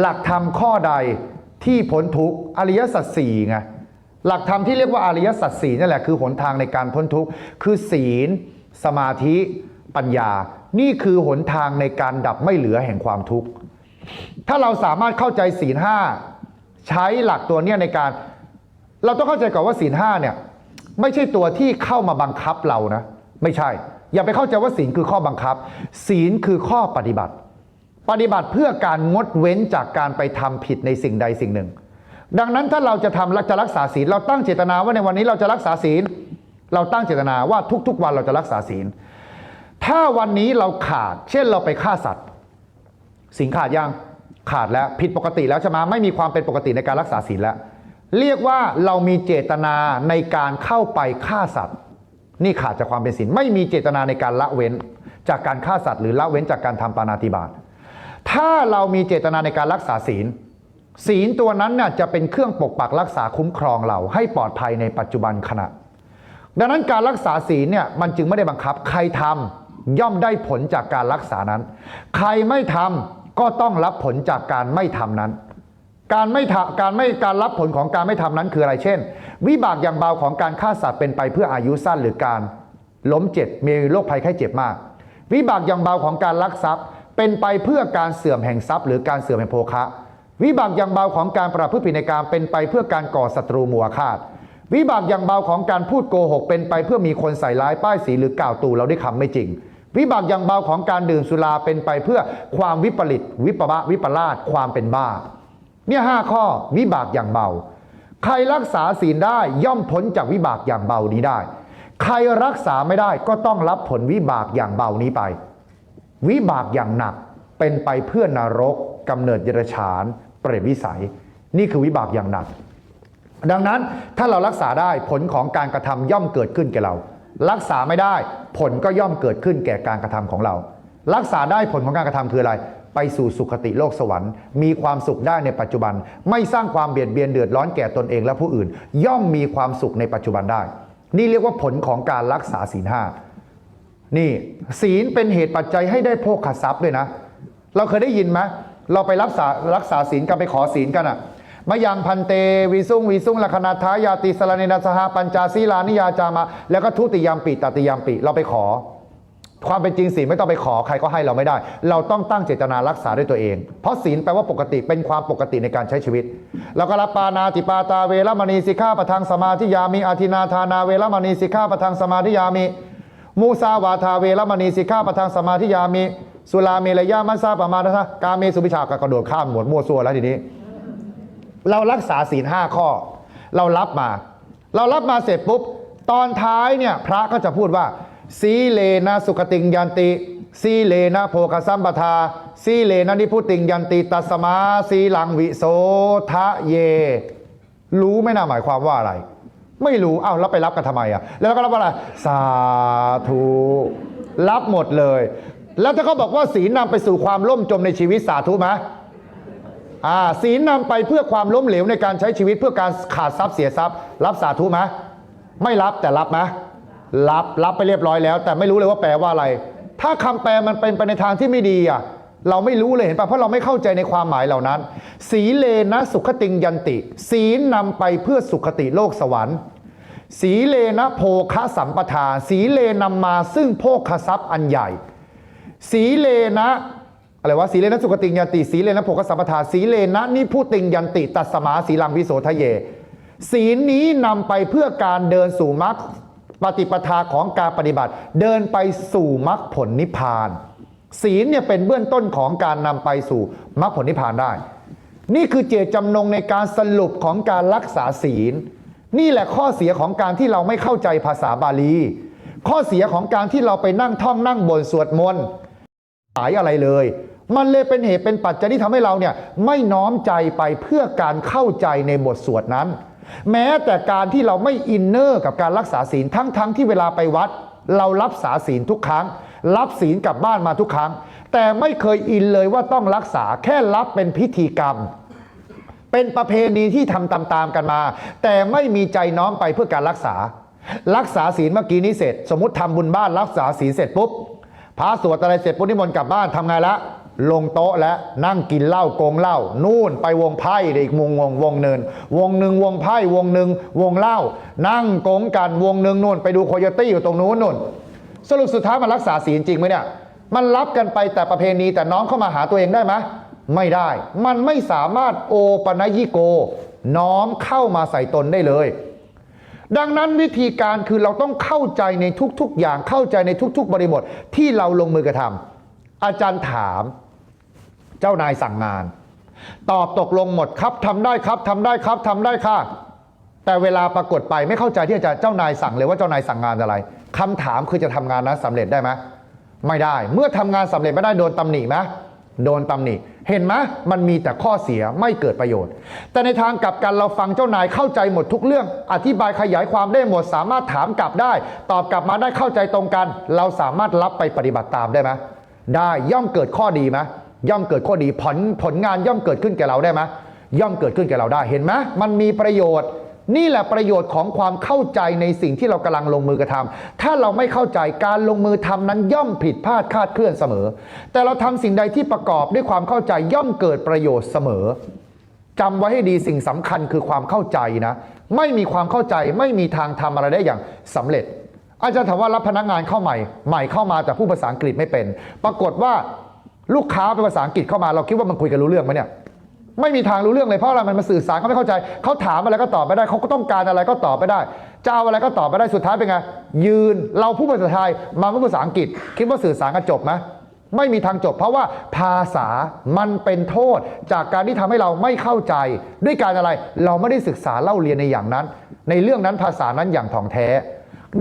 หลักธรรมข้อใดที่พ้นทุกข์อริยสัจสี่ไงหลักธรรมที่เรียกว่าอริยสัจสี่นั่นแหละคือหนทางในการพ้นทุกข์คือศีล สมาธิปัญญา นี่คือหนทางในการดับไม่เหลือแห่งความทุกข์ถ้าเราสามารถเข้าใจศีลห้าใช้หลักตัวเนี้ยในการ เราต้องเข้าใจก่อนว่าศีลห้าเนี่ยไม่ใช่ตัวที่เข้ามาบังคับเรานะ ไม่ใช่ อย่าไปเข้าใจว่าศีลคือข้อบังคับ ศีลคือข้อปฏิบัติ ปฏิบัติเพื่อการงดเว้นจากการไปทำผิดในสิ่งใดสิ่งหนึ่ง ดังนั้นถ้าเราจะทำจะรักษาศีลเราตั้งเจตนาว่าในวันนี้เราจะรักษาศีล เราตั้งเจตนาว่าทุกๆ วันเราจะรักษาศีล ถ้าวันนี้เราขาด เช่นเราไปฆ่าสัตว์ศีลขาดยังขาดแล้วผิดปกติแล้วใช่ไหมไม่มีความเป็นปกติในการรักษาศีลแล้ว เรียกว่าเรามีเจตนาในการเข้าไปฆ่าสัตว์ นี่ขาดจากความเป็นศีลไม่มีเจตนาในการละเว้น จากการฆ่าสัตว์หรือละเว้นจากการทำปาณาติบาต ถ้าเรามีเจตนาในการรักษาศีล ศีลตัวนั้นน่ะจะเป็นเครื่องปกปักรักษาคุ้มครองเราให้ปลอดภัยในปัจจุบันขณะ ดังนั้นการรักษาศีลเนี่ยมันจึงไม่ได้บังคับ ใครทำย่อมได้ผลจากการรักษานั้น ใครไม่ทำก็ต้องรับผลจากการไม่ทำนั้น การไม่ทำการไม่การรับผลของการไม่ทำนั้นคืออะไรเช่น วิบากอย่างเบาของการฆ่าสัตว์เป็นไปเพื่ออายุสั้นหรือการล้มเจ็บมีโรคภัยไข้เจ็บมาก วิบากอย่างเบาของการลักทรัพย์ เป็นไปเพื่อการเสื่อมแห่งทรัพย์ หรือการเสื่อมแห่งโภคะ วิบากอย่างเบาของการประพฤติผิดในการเป็นไปเพื่อการก่อศัตรูมัวฆาตวิบากอย่างเบาของการพูดโกหก เป็นไปเพื่อมีคนใส่ร้ายป้ายสีหรือกล่าวตู่เราได้คำไม่จริง วิบากอย่างเบาของการดื่มสุราเป็นไปเพื่อความวิปริตวิปบะวิปลาสความเป็นบ้า เนี่ยห้าข้อวิบากอย่างเบา ใครรักษาศีลได้ย่อมพ้นจากวิบากอย่างเบานี้ได้ ใครรักษาไม่ได้ก็ต้องรับผลวิบากอย่างเบานี้ไป วิบากอย่างหนักเป็นไปเพื่อนรกกำเนิดเดรัจฉานเปรตวิสัย นี่คือวิบากอย่างหนัก ดังนั้นถ้าเรารักษาได้ผลของการกระทำย่อมเกิดขึ้นแก่เรา รักษาไม่ได้ผลก็ย่อมเกิดขึ้นแก่การกระทำของเรา รักษาได้ผลของการกระทำคืออะไร ไปสู่สุคติโลกสวรรค์ มีความสุขได้ในปัจจุบัน ไม่สร้างความเบียดเบียนเดือดร้อนแก่ตนเองและผู้อื่น ย่อมมีความสุขในปัจจุบันได้ นี่เรียกว่าผลของการรักษาศีลห้า นี่ศีลเป็นเหตุปัจจัยให้ได้โภคทรัพย์ด้วยนะ เราเคยได้ยินไหมเราไปรักษารักษาศีลกันไปขอศีลกันอะมายังพันเตวิสุงวิสุงลัคนาทายาติสลานินาสหปัญจาศีลานิยาจามา แล้วก็ทุติยามปิตติยามปิเราไปขอ ความเป็นจริงศีลไม่ต้องไปขอใครก็ให้เราไม่ได้ เราต้องตั้งเจตนารักษาด้วยตัวเอง เพราะศีลแปลว่าปกติเป็นความปกติในการใช้ชีวิตเราก็รับปานาติปาตาเวรมณีสิกขาปะทังสมาธิยามิอาทินาทานาเวรมณีสิกขาปะทังสมาธิยามิ มูซาวาทาเวรมณีสิกขาประทังสมาธิยามิสุลาเมรยามัสซาประมาทะกาเมสุพิชากกระโดดข้ามหมวดมั่วซั่วแล้วทีนี้ เรารักษาศีลห้าข้อ เรารับมา เรารับมาเสร็จปุ๊บ ตอนท้ายเนี่ยพระก็จะพูดว่าสีเลนะสุขติงยันติสีเลนะโภคสัมปทาสีเลนะนิพุติงยันติตัสมาสีหลังวิโสทะเย รู้ไหม่น่าหมายความว่าอะไร ไม่รู้เอ้าแล้วไปรับกันทำไมอะแล้วก็รับว่าอะไรสาธุรับหมดเลย แล้วถ้าเขาบอกว่าศีลนำไปสู่ความล่มจมในชีวิตสาธุไหมอ่าศีลนำไปเพื่อความล้มเหลวในการใช้ชีวิตเพื่อการขาดทรัพย์เสียทรัพย์ รับสาธุไหมไม่รับแต่รับไหมรับรับไปเรียบร้อยแล้ว แต่ไม่รู้เลยว่าแปลว่าอะไร ถ้าคำแปลมันเป็นไปในทางที่ไม่ดีอะเราไม่รู้เลยเห็นปะเพราะเราไม่เข้าใจในความหมายเหล่านั้น สีเลนะสุขติงยันติ ศีลนำไปเพื่อสุขติโลกสวรรค์ สีเลนะโภคะสัมปทา สีเลนำมาซึ่งโภคทรัพย์อันใหญ่ สีเลนะอะไรวะสีเลนะสุขติงยันติสีเลนะโภคสัมปทา สีเลนะนิพุติงยันติ ตัสสมาสีลังวิโสทะเยศีนี้นำไปเพื่อการเดินสู่มรรคปฏิปทาของการปฏิบัติ เดินไปสู่มรรคผลนิพพาน ศีลเนี่ยเป็นเบื้องต้นของการนำไปสู่มรรคผลนิพพานได้ นี่คือเจตจำนงในการสรุปของการรักษาศีล นี่แหละข้อเสียของการที่เราไม่เข้าใจภาษาบาลี ข้อเสียของการที่เราไปนั่งท่องนั่งบนสวดมนต์หายอะไรเลย มันเลยเป็นเหตุเป็นปัจจัยที่ทำให้เราเนี่ยไม่น้อมใจไปเพื่อการเข้าใจในบทสวดนั้น แม้แต่การที่เราไม่อินเนอร์กับการรักษาศีลทั้งๆทที่เวลาไปวัด เรารับษาศีลทุกครั้ง รับศีลกลับบ้านมาทุกครั้ง แต่ไม่เคยอินเลยว่าต้องรักษาแค่รับเป็นพิธีกรรม เป็นประเพณีที่ทำตามๆกันมา แต่ไม่มีใจน้อมไปเพื่อการรักษา รักษาศีลเมื่อกี้นี้เสร็จ สมมติทำบุญบ้านรักษาศีลเสร็จปุ๊บพระสวดอะไรเสร็จปุ๊บนิมนต์กลับบ้านทำไงละลงโต๊ะและนั่งกินเหล้าโกงเหล้านู่นไปวงไพ่อีกวงวงวงเนิน วงหนึ่งวงไพ่วงหนึ่งวงเหล้านั่งโกงกันวงหนึ่งนู่น ไปดูโคโยตี้อยู่ตรงนู้นนู่น สรุปสุดท้ายมันรักษาศีลจริงไหมเนี่ยมันรับกันไปแต่ประเพณีแต่น้องเข้ามาหาตัวเองได้ไหม ไม่ได้ มันไม่สามารถโอปนยิโก น้อมเข้ามาใส่ตนได้เลย ดังนั้นวิธีการคือเราต้องเข้าใจในทุกๆ อย่างเข้าใจในทุกๆ บริบทที่เราลงมือกระทำอาจารย์ถาม เจ้านายสั่งงาน ตอบตกลงหมดครับทำได้ครับทำได้ครับทำได้ค่ะ แต่เวลาปรากฏไปไม่เข้าใจที่อาจารย์เจ้านายสั่งเลยว่าเจ้านายสั่งงานอะไรคำถามคือจะทำงานนั้นสำเร็จได้ไหมไม่ได้ เมื่อทำงานสำเร็จไม่ได้โดนตำหนิไหม โดนตำหนิ เห็นไหมมันมีแต่ข้อเสียไม่เกิดประโยชน์ แต่ในทางกลับกันเราฟังเจ้านายเข้าใจหมดทุกเรื่อง อธิบายขยายความได้หมด สามารถถามกลับได้ ตอบกลับมาได้เข้าใจตรงกัน เราสามารถรับไปปฏิบัติตามได้ไหมได้ย่อมเกิดข้อดีไหมย่อมเกิดข้อดีผลผลงานย่อมเกิดขึ้นแก่เราได้ไหมย่อมเกิดขึ้นแก่เราได้เห็นไหมมันมีประโยชน์ นี่แหละประโยชน์ของความเข้าใจในสิ่งที่เรากำลังลงมือกระทำถ้าเราไม่เข้าใจการลงมือทำนั้นย่อมผิดพลาดคาดเคลื่อนเสมอ แต่เราทำสิ่งใดที่ประกอบด้วยความเข้าใจย่อมเกิดประโยชน์เสมอจำไว้ให้ดีสิ่งสำคัญคือความเข้าใจนะ ไม่มีความเข้าใจไม่มีทางทำอะไรได้อย่างสำเร็จ อาจารย์ถามว่ารับพนักงานเข้าใหม่ ใหม่เข้ามาแต่ผู้ภาษาอังกฤษไม่เป็น ปรากฏว่าลูกค้าเป็นภาษาอังกฤษเข้ามาเราคิดว่ามันคุยกันรู้เรื่องไหมเนี่ย ไม่มีทางรู้เรื่องเลยเพราะอะไรมันมาสื่อสารเขาไม่เข้าใจเขาถามอะไรก็ตอบไม่ได้เขาก็ต้องการอะไรก็ตอบไม่ได้จะเอาอะไรก็ตอบไม่ได้สุดท้ายเป็นไงยืนเราพูดภาษาไทยมาพูดภาษาอังกฤษ คิดว่าสื่อสารกันจบไหมไม่มีทางจบ เพราะว่าภาษามันเป็นโทษจากการที่ทำให้เราไม่เข้าใจ ด้วยการอะไรเราไม่ได้ศึกษาเล่าเรียนในอย่างนั้น ในเรื่องนั้นภาษานั้นอย่างถ่องแท้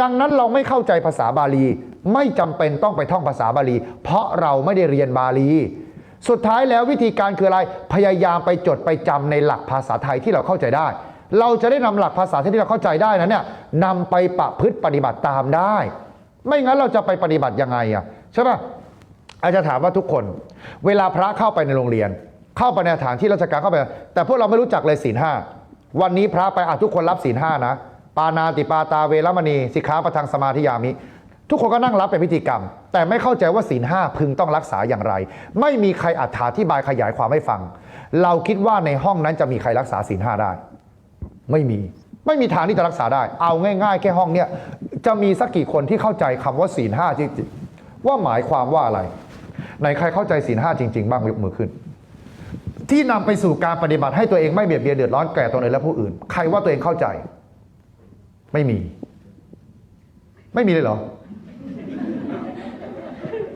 ดังนั้นเราไม่เข้าใจภาษาบาลี ไม่จำเป็นต้องไปท่องภาษาบาลี เพราะเราไม่ได้เรียนบาลี สุดท้ายแล้ววิธีการคืออะไรพยายามไปจดไปจำในหลักภาษาไทยที่เราเข้าใจได้ เราจะได้นำหลักภาษาที่เราเข้าใจได้นั้นเนี่ยนำไปประพฤติปฏิบัติตามได้ ไม่งั้นเราจะไปปฏิบัติยังไงอะใช่ปะอาจจะถามว่าทุกคน เวลาพระเข้าไปในโรงเรียน เข้าไปในสถานที่ราชการเข้าไป แต่พวกเราไม่รู้จักเลยศีลห้าวันนี้พระไปอะทุกคนรับศีลห้านะ ปานาติปาตาเวรมณีสิกขาประทังสมาธิยามิ ทุกคนก็นั่งรับเป็นพิธีกรรม แต่ไม่เข้าใจว่าศีลห้าพึงต้องรักษาอย่างไร ไม่มีใครอธิบายขยายความให้ฟัง เราคิดว่าในห้องนั้นจะมีใครรักษาศีลห้าได้ ไม่มีไม่มีทางที่จะรักษาได้ เอาง่าย ๆ แค่ห้องเนี้ยจะมีสักกี่คนที่เข้าใจคำว่าศีลห้าจริงๆว่าหมายความว่าอะไรไหนใครเข้าใจศีลห้าจริง ๆ บ้างยกมือขึ้น ที่นำไปสู่การปฏิบัติให้ตัวเองไม่เบียดเบียนเดือดร้อนแก่ตนเองและผู้อื่น ใครว่าตัวเองเข้าใจ ไม่มี ไม่มีเลยเหรอ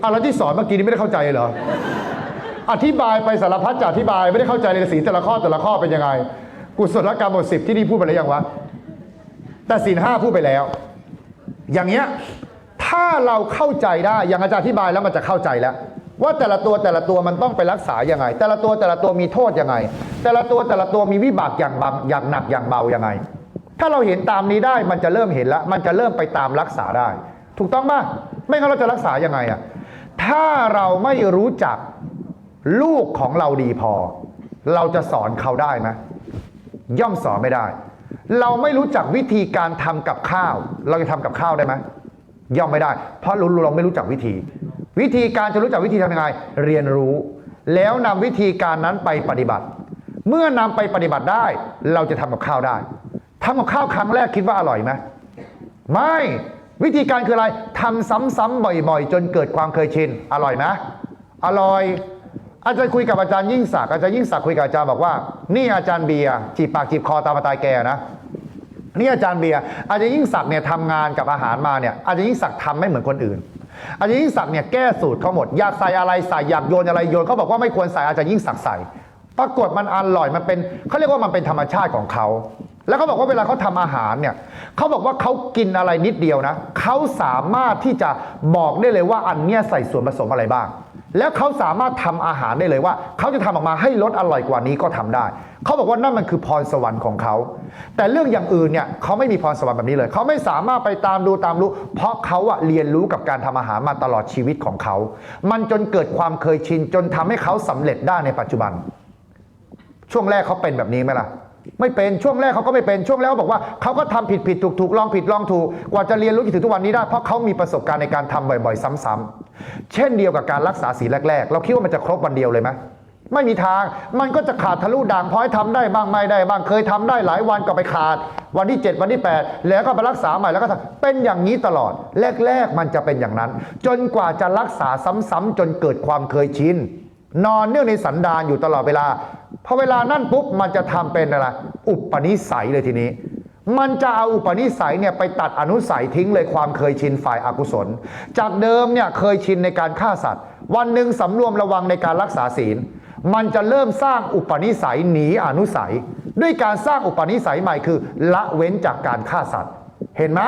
อะแล้วที่สอนเมื่อกี้นี้ไม่ได้เข้าใจเหรอ อธิบายไปสารพัดจะอธิบายไม่ได้เข้าใจเลยศีลแต่ละข้อแต่ละข้อเป็นยังไง กุศลกรรมบทสิบที่นี่พูดไปแล้วยังวะ แต่ศีลห้าพูดไปแล้ว อย่างเงี้ย ถ้าเราเข้าใจได้อย่างอาจารย์อธิบายแล้วมันจะเข้าใจแล้ว ว่าแต่ละตัวแต่ละตัวมันต้องไปรักษายังไง แต่ละตัวแต่ละตัวมีโทษยังไง แต่ละตัวแต่ละตัวมีวิบากอย่างบางอย่างหนักอย่างเบายังไง ถ้าเราเห็นตามนี้ได้มันจะเริ่มเห็นแล้ว มันจะเริ่มไปตามรักษาได้ ถูกต้องป่ะไม่งั้นเราจะรักษายังไงอะถ้าเราไม่รู้จักลูกของเราดีพอ เราจะสอนเขาได้ไหมย่อมสอนไม่ได้ เราไม่รู้จักวิธีการทำกับข้าว เราจะทำกับข้าวได้ไหมย่อมไม่ได้ เพราะรู้เราไม่รู้จักวิธี วิธีการจะรู้จักวิธีทำยังไง เรียนรู้ แล้วนำวิธีการนั้นไปปฏิบัติ เมื่อนำไปปฏิบัติได้ เราจะทำกับข้าวได้ทำกับข้าวครั้งแรกคิดว่าอร่อยไหมไม่ วิธีการคืออะไรทำซ้ำๆบ่อย ๆ จนเกิดความเคยชิน อร่อยไหมอร่อย อาจารย์คุยกับอาจารย์ยิ่งศักดิ์อาจารย์ยิ่งศักดิ์คุยกับอาจารย์บอกว่า นี่อาจารย์เบียร์จีบปากจีบคอตามมาตายแกนะนี่อาจารย์เบียร์อาจารย์ยิ่งศักดิ์เนี่ยทำงานกับอาหารมาเนี่ยอาจารย์ยิ่งศักดิ์ทำไม่เหมือนคนอื่น อาจารย์ยิ่งศักดิ์เนี่ยแก้สูตรเขาหมดอยากใส่อะไรใส่อยากโยนอะไรโยนเขาบอกว่าไม่ควรใส่อาจารย์ยิ่งศักดิ์ใส่ปรากฏมันอร่อยมันเป็นเขาเรียกว่ามันเป็นธรรมชาติของเขา แล้วเขาบอกว่าเวลาเขาทำอาหารเนี่ยเขาบอกว่าเขากินอะไรนิดเดียวนะเขาสามารถที่จะบอกได้เลยว่าอันเนี้ยใส่ส่วนผสมอะไรบ้าง แล้วเขาสามารถทำอาหารได้เลยว่าเขาจะทำออกมาให้รสอร่อยกว่านี้ก็ทำได้เขาบอกว่านั่นมันคือพรสวรรค์ของเขา แต่เรื่องอย่างอื่นเนี่ยเขาไม่มีพรสวรรค์แบบนี้เลย เขาไม่สามารถไปตามดูตามรู้ เพราะเขาอะเรียนรู้กับการทำอาหารมาตลอดชีวิตของเขา มันจนเกิดความเคยชินจนทำให้เขาสำเร็จได้ในปัจจุบัน ช่วงแรกเขาเป็นแบบนี้ไหมล่ะ ไม่เป็นช่วงแรกเขาก็ไม่เป็นช่วงแรกเขาบอกว่าเขาก็ทำผิดผิดถูกถูกลองผิดลองถูกกว่าจะเรียนรู้จถึงทุกวันนี้ได้เพราะเขามีประสบการณ์ในการทำบ่อยๆ ซ้ำๆเช่นเดียวกับการรักษาศีลแรก ๆ เราคิดว่ามันจะครบวันเดียวเลยไหมไม่มีทาง มันก็จะขาดทะลุด่างพ้อยทำได้บ้างไม่ได้บ้างเคยทำได้หลายวันก็ไปขาด วันที่ 7 วันที่ 8 แล้วก็ไปรักษาใหม่แล้วก็เป็นอย่างนี้ตลอด แรก ๆ มันจะเป็นอย่างนั้น จนกว่าจะรักษาซ้ำๆจนเกิดความเคยชิน นอนเนื่องในสันดานอยู่ตลอดเวลาพอเวลานั่นปุ๊บมันจะทำเป็นอะไรอุปนิสัยเลยทีนี้ มันจะเอาอุปนิสัยเนี่ยไปตัดอนุสัยทิ้งเลยความเคยชินฝ่ายอากุศล จากเดิมเนี่ยเคยชินในการฆ่าสัตว์ วันหนึ่งสำรวมระวังในการรักษาศีล มันจะเริ่มสร้างอุปนิสัยหนีอนุสัย ด้วยการสร้างอุปนิสัยใหม่คือ ละเว้นจากการฆ่าสัตว์ เห็นไหม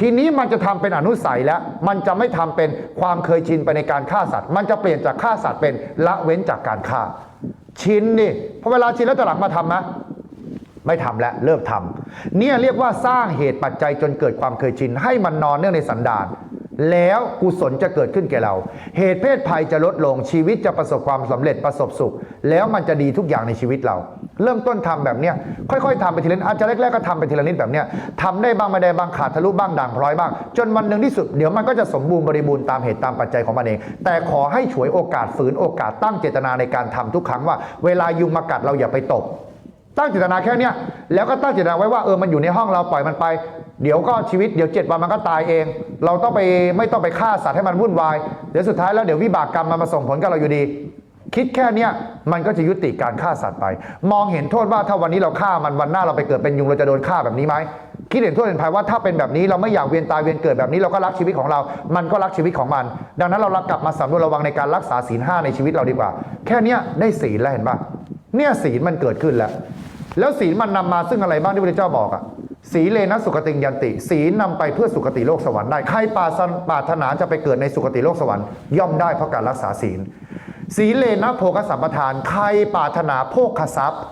ทีนี้มันจะทำเป็นอนุสัยแล้ว มันจะไม่ทำเป็นความเคยชินไปในการฆ่าสัตว์ มันจะเปลี่ยนจากฆ่าสัตว์เป็นละเว้นจากการฆ่า ชินนี่พอเวลาชินแล้วจะหลังมาทำไหมไม่ทำแล้วเลิกทำเนี่ยเรียกว่าสร้างเหตุปัจจัยจนเกิดความเคยชิน ให้มันนอนเนื่องในสันดาน แล้วกุศลจะเกิดขึ้นแก่เรา เหตุเพศภัยจะลดลงชีวิตจะประสบความสำเร็จประสบสุข แล้วมันจะดีทุกอย่างในชีวิตเรา เริ่มต้นทำแบบเนี้ยค่อยๆทำไปทีละนิดอาจจะแรกๆก็ทำไปทีละนิดแบบเนี้ยทำได้บ้างไม่ได้บ้างขาดทะลุบ้างด่างพร้อยบ้าง จนวันหนึ่งที่สุดเดี๋ยวมันก็จะสมบูรณ์บริบูรณ์ตามเหตุตามปัจจัยของมันเอง แต่ขอให้ฉวยโอกาสฝืนโอกาสตั้งเจตนาในการทำทุกครั้งว่า เวลายุงมากัดเราอย่าไปตบตั้งเจตนาแค่เนี้ยแล้วก็ตั้งเจตนาไว้ว่าเออมันอยู่ในห้องเราปล่อยมันไป เดี๋ยวก็ชีวิตเดี๋ยวเจ็ดวันมันก็ตายเอง เราต้องไปไม่ต้องไปฆ่าสัตว์ให้มันวุ่นวาย เดี๋ยวสุดท้ายแล้วเดี๋ยววิบากกรรมมันมาส่งผลกับเราอยู่ดี คิดแค่เนี้ยมันก็จะยุติการฆ่าสัตว์ไป มองเห็นโทษว่าถ้าวันนี้เราฆ่ามันวันหน้าเราไปเกิดเป็นยุงเราจะโดนฆ่าแบบนี้ไหมคิดเห็นโทษเห็นภัยว่าถ้าเป็นแบบนี้เราไม่อยากเวียนตายเวียนเกิดแบบนี้เราก็รักชีวิตของเรา มันก็รักชีวิตของมัน ดังนั้นเรากลับมาสำรวจระวังในการรักษาศีลห้าในชีวิตเราดีกว่า แค่เนี้ยได้ศีลแล้วเห็นปะเนี่ยศีลมันเกิดขึ้นแล้ว แล้วศีลมันนำมาซึ่งอะไรบ้างที่พระเจ้าบอกอะ สีเลนะสุขติงยันติศีลนำไปเพื่อสุคติโลกสวรรค์ได้ใครปารถปารถนาจะไปเกิดในสุคติโลกสวรรค์ย่อมได้เพราะการรักษาศีลศีเลนะโภคสัมปทาน ใครปารถนาโภคทรัพย์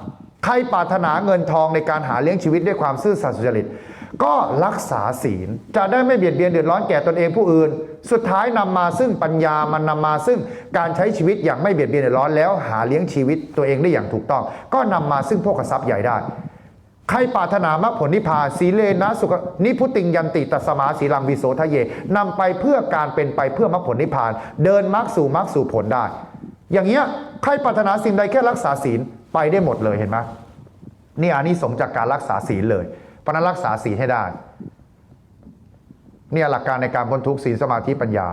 ใครปรารถนาเงินทองในการหาเลี้ยงชีวิตด้วยความซื่อสัตย์สุจริต ก็รักษาศีลจะได้ไม่เบียดเบียนเดือดร้อนแก่ตนเองผู้อื่น สุดท้ายนำมาซึ่งปัญญามันนำมาซึ่งการใช้ชีวิตอย่างไม่เบียดเบียนเดือดร้อนแล้วหาเลี้ยงชีวิตตัวเองได้อย่างถูกต้อง ก็นำมาซึ่งโภคทรัพย์ใหญ่ได้ ใครปรารถนามรรคผลนิพพานสีเลนะสุขนิพุติงยันติตัสมาสีลังวิโสทะเยนำไปเพื่อการเป็นไปเพื่อมรรคผลนิพพาน เดินมรรคสู่มรรคสู่ผลได้ อย่างเงี้ยใครปรารถนาสิ่งใดแค่รักษาศีลไปได้หมดเลยเห็นไหมนี่อานิสงส์จากการรักษาศีลเลยเพราะนั้นรักษาศีลให้ได้ เนี่ยหลักการในการพ้นทุกข์ศีลสมาธิปัญญา